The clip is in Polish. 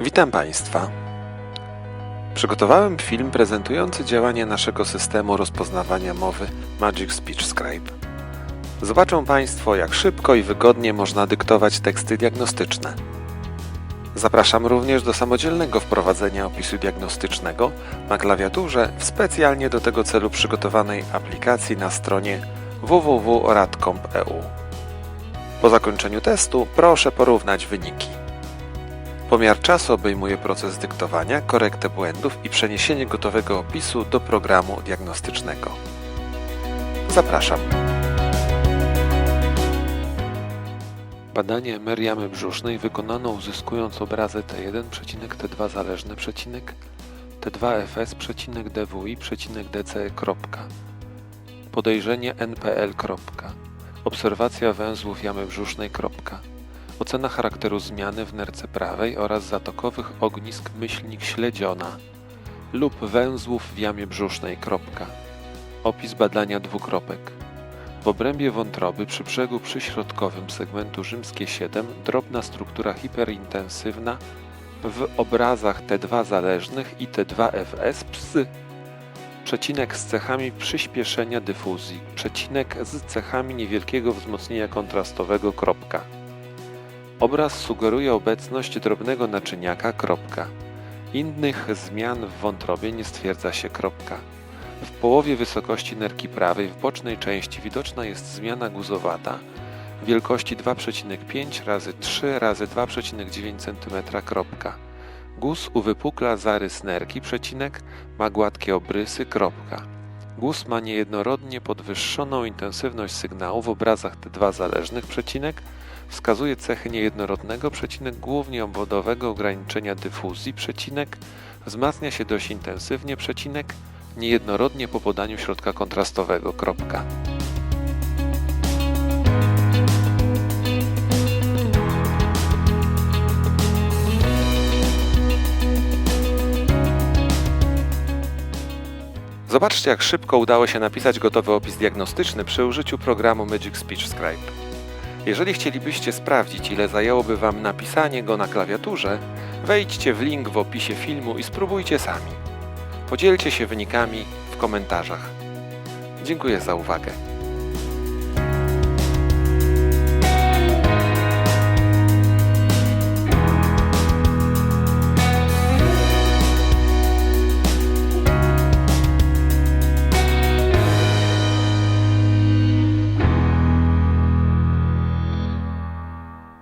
Witam Państwa. Przygotowałem film prezentujący działanie naszego systemu rozpoznawania mowy Magic Speech Scribe. Zobaczą Państwo, jak szybko i wygodnie można dyktować teksty diagnostyczne. Zapraszam również do samodzielnego wprowadzenia opisu diagnostycznego na klawiaturze w specjalnie do tego celu przygotowanej aplikacji na stronie www.radcomp.eu. Po zakończeniu testu proszę porównać wyniki. Pomiar czasu obejmuje proces dyktowania, korektę błędów i przeniesienie gotowego opisu do programu diagnostycznego. Zapraszam. Badanie emery jamy brzusznej wykonano uzyskując obrazy T1, T2 zależne, przecinek, T2FS, przecinek DWI, kropka. Podejrzenie NPL. Obserwacja węzłów jamy brzusznej. Ocena charakteru zmiany w nerce prawej oraz zatokowych ognisk myślnik śledziona lub węzłów w jamie brzusznej. Kropka. Opis badania dwukropek. W obrębie wątroby przy brzegu przyśrodkowym segmentu rzymskie 7 drobna struktura hiperintensywna w obrazach T2 zależnych i T2FS psy. Przecinek z cechami przyspieszenia dyfuzji. Przecinek z cechami niewielkiego wzmocnienia kontrastowego. Kropka. Obraz sugeruje obecność drobnego naczyniaka. Kropka. Innych zmian w wątrobie nie stwierdza się. Kropka. W połowie wysokości nerki prawej w bocznej części widoczna jest zmiana guzowata wielkości 2,5 razy 3 razy 2,9 cm. Kropka. Guz uwypukla zarys nerki, przecinek, ma gładkie obrysy, kropka. Guz ma niejednorodnie podwyższoną intensywność sygnału w obrazach T2 zależnych, przecinek, wskazuje cechy niejednorodnego, przecinek, głównie obwodowego ograniczenia dyfuzji, przecinek, wzmacnia się dość intensywnie, przecinek, niejednorodnie po podaniu środka kontrastowego, kropka. Zobaczcie, jak szybko udało się napisać gotowy opis diagnostyczny przy użyciu programu Magic Speech Scribe. Jeżeli chcielibyście sprawdzić, ile zajęłoby Wam napisanie go na klawiaturze, wejdźcie w link w opisie filmu i spróbujcie sami. Podzielcie się wynikami w komentarzach. Dziękuję za uwagę.